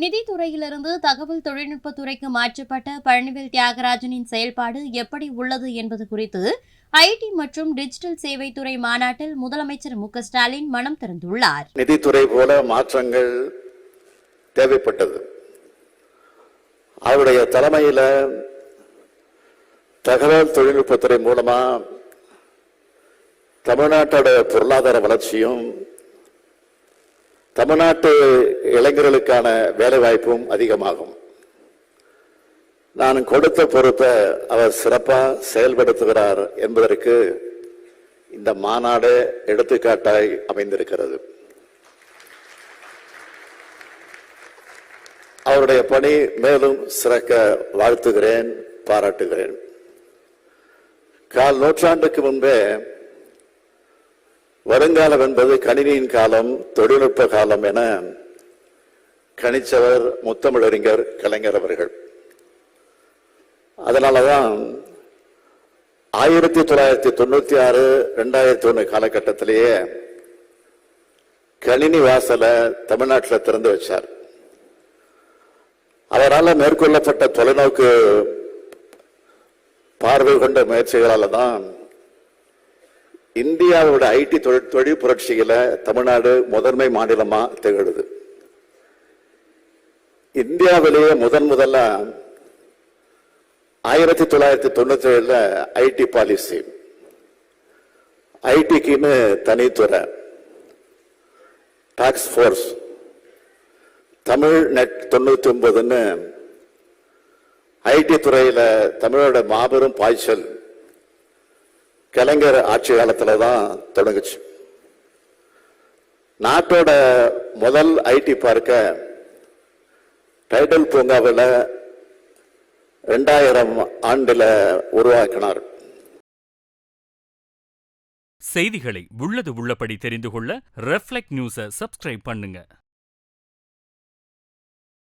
நிதித்துறையிலிருந்து தகவல் தொழில்நுட்பத்துறைக்கு மாற்றப்பட்ட பழனிவேல் தியாகராஜனின் செயல்பாடு எப்படி உள்ளது என்பது குறித்து ஐடி மற்றும் டிஜிட்டல் சேவை துறை மாநாட்டில் முதலமைச்சர் மு ஸ்டாலின் மனம் திறந்துள்ளார். நிதித்துறை போல மாற்றங்கள் தேவைப்பட்டது. அவருடைய தலைமையில தகவல் தொழில்நுட்பத்துறை மூலமா தமிழ்நாட்டோட பொருளாதார வளர்ச்சியும் தமிழ்நாட்டு இளைஞர்களுக்கான வேலைவாய்ப்பும் அதிகமாகும். நான் கொடுத்த பொறுப்பை அவர் சிறப்பாக செயல்படுத்துகிறார் என்பதற்கு இந்த மாநாடு எடுத்துக்காட்டாய் அமைந்திருக்கிறது. அவருடைய பணி மேலும் சிறக்க வாழ்த்துகிறேன் பாராட்டுகிறேன். கால் நூற்றாண்டுக்கு முன்பே வருங்காலம் என்பது கணினியின் காலம் தொழில்நுட்ப காலம் என கணிச்சவர் முத்தமிழறிஞர் கலைஞர் அவர்கள். அதனாலதான் ஆயிரத்தி தொள்ளாயிரத்தி தொண்ணூத்தி ஆறு ரெண்டாயிரத்தி ஒன்று காலகட்டத்திலேயே கணினி வாசலை தமிழ்நாட்டில் திறந்து வச்சார். அவரால் மேற்கொள்ளப்பட்ட தொலைநோக்கு பார்வை கொண்ட முயற்சிகளால தான் இந்தியாவோட ஐடி தொழில் தொழில் புரட்சியில தமிழ்நாடு முதன்மை மாநிலமா திகழுது. இந்தியாவிலேயே முதன் முதல்ல ஆயிரத்தி தொள்ளாயிரத்தி தொண்ணூத்தி ஏழுல ஐடி பாலிசி ஐடிக்குன்னு தனித்துறை டாக்ஸ் ஃபோர்ஸ் தமிழ் நெட் தொண்ணூத்தி ஒன்பதுன்னு ஐடி துறையில தமிழோட மாபெரும் பாய்ச்சல் கலைஞர் ஆட்சி காலத்தில் தான் தொடங்குச்சு. நாட்டோட முதல் ஐடி பார்க்க டைடல் பூங்காவில் ரெண்டாயிரம் ஆண்டில் உருவாக்கினார். செய்திகளை உள்ளது உள்ளபடி தெரிந்து கொள்ள ரெஃப்ளெக்ட் நியூஸை சப்ஸ்கிரைப் பண்ணுங்கள்